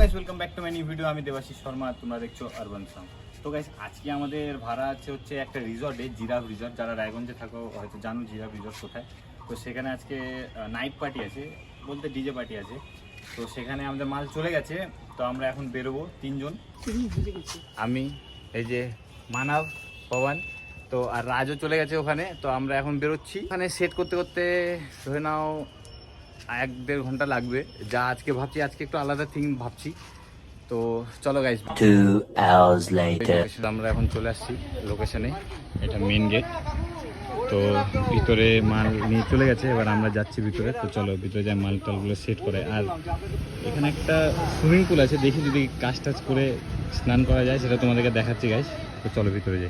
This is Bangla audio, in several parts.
Guys welcome back to my new video আমি দেবাশিস শর্মা তোমরা দেখছ আরবান সং তো গাইস আজকে আমাদের ভাড়া আছে হচ্ছে একটা রিসর্টে জিরাফ রিসর্ট যারা রায়গঞ্জে থাকো, হয়তো জানো জিরাফ রিসর্ট কোথায়। তো সেখানে আজকে নাইট পার্টি আছে, বলতে ডিজে পার্টি আছে। তো সেখানে আমাদের মাল চলে গেছে। তো আমরা এখন বেরোবো তিনজন। আমি, এই যে মানব, পবন, তো আর রাজও চলে গেছে ওখানে। তো আমরা এখন বেরোচ্ছি। ওখানে সেট করতে করতে ধরে নাও এক দেড় ঘণ্টা লাগবে। যা আজকে ভাবছি আজকে একটু আলাদা থিং ভাবছি। তো চলো গাইস আমরা এখন চলে আসছি লোকেশনে এটা মেন গেট তো ভিতরে মাল নিয়ে চলে গেছে এবার আমরা যাচ্ছি ভিতরে। তো চলো ভিতরে যাই মাল টালগুলো সেট করে। আর এখানে একটা সুইমিং পুল আছে দেখি যদি কাজ টাজ করে স্নান করা যায় সেটা তোমাদেরকে দেখাচ্ছি গাইস তো চলো ভিতরে যাই।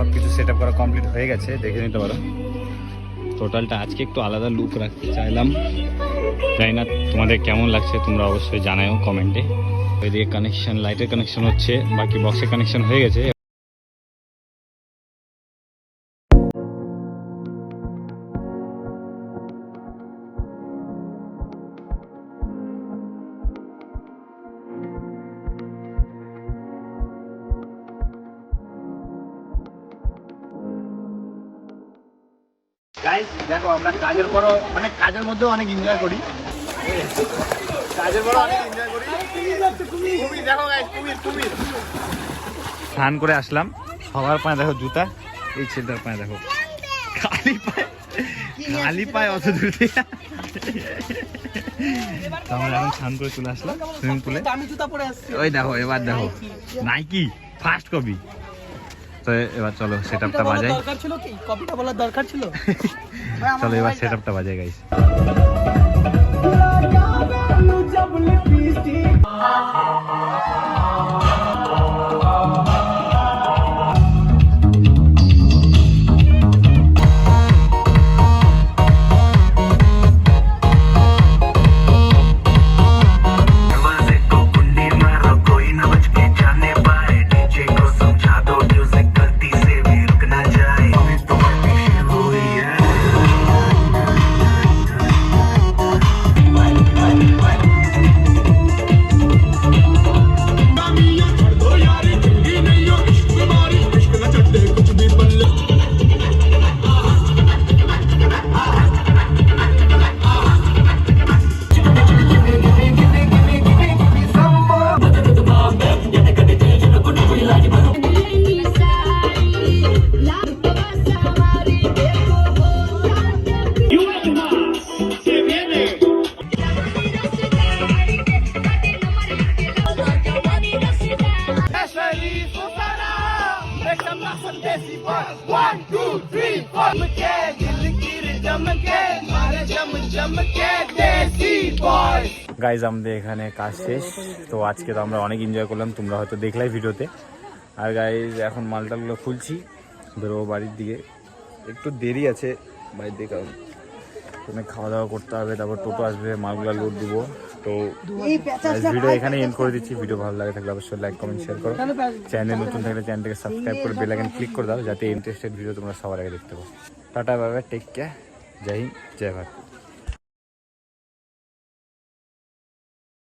সব কিছু সেট আপ করা কমপ্লিট হয়ে গেছে, দেখে নিতে পারো। টোটালটা আজকে একটু আলাদা লুক রাখতে চাইলাম। তাই না তোমাদের কেমন লাগছে, তোমরা অবশ্যই জানাও কমেন্টে ওইদিকে কানেকশন লাইটের কানেকশন হচ্ছে, বাকি বক্সের কানেকশন হয়ে গেছে। গাইস দেখো আমরা কাজের পরও মানে কাজের মধ্যেও অনেক এনজয় করি। কাজের পরও অনেক এনজয় করি। কুমির দেখো গাইস কুমির কুমির। স্নান করে আসলাম। সবার পায়ে দেখো জুতা এই ছেলেটার পায়ে দেখো। খালি পায়ে খালি পায়ে অত দূর তো আমরা এখন স্নান করে চলে আসলাম সুইমিং পুলে আমি জুতা পরে আসছি। ওই দেখো এবার দেখো। Nike first copy. তো এবার চলো সেট আপটা বাজাই। দরকার ছিল কি? কপিটা বলার দরকার ছিল? চলো এবার সেট আপটা বাজাই গাইস গাইজ আমাদের এখানে কাজ শেষ। তো আজকে তো আমরা অনেক এনজয় করলাম, তোমরা হয়তো দেখলাই ভিডিওতে। আর গাইজ এখন মালটালগুলো খুলছি বেরোবো বাড়ির দিকে। একটু দেরি আছে, বাড়ির দিকে কারণ। খাওয়া দাওয়া করতে হবে, তারপর টোটো আসবে, মালগুলা লোড দিব। তো ভিডিও এখানে এন্ড করে দিচ্ছি। ভিডিও ভালো লাগে থাকলে অবশ্যই লাইক কমেন্ট শেয়ার করো। চ্যানেল নতুন থাকলে চ্যানেলটাকে সাবস্ক্রাইব করে বেল আইকন ক্লিক করে দাও যাতে ইন্টারেস্টেড ভিডিও তোমরা সবার আগে দেখতে পাও। টাটা বাই টেক কেয়ার জয় হিন্দ জয় ভারত।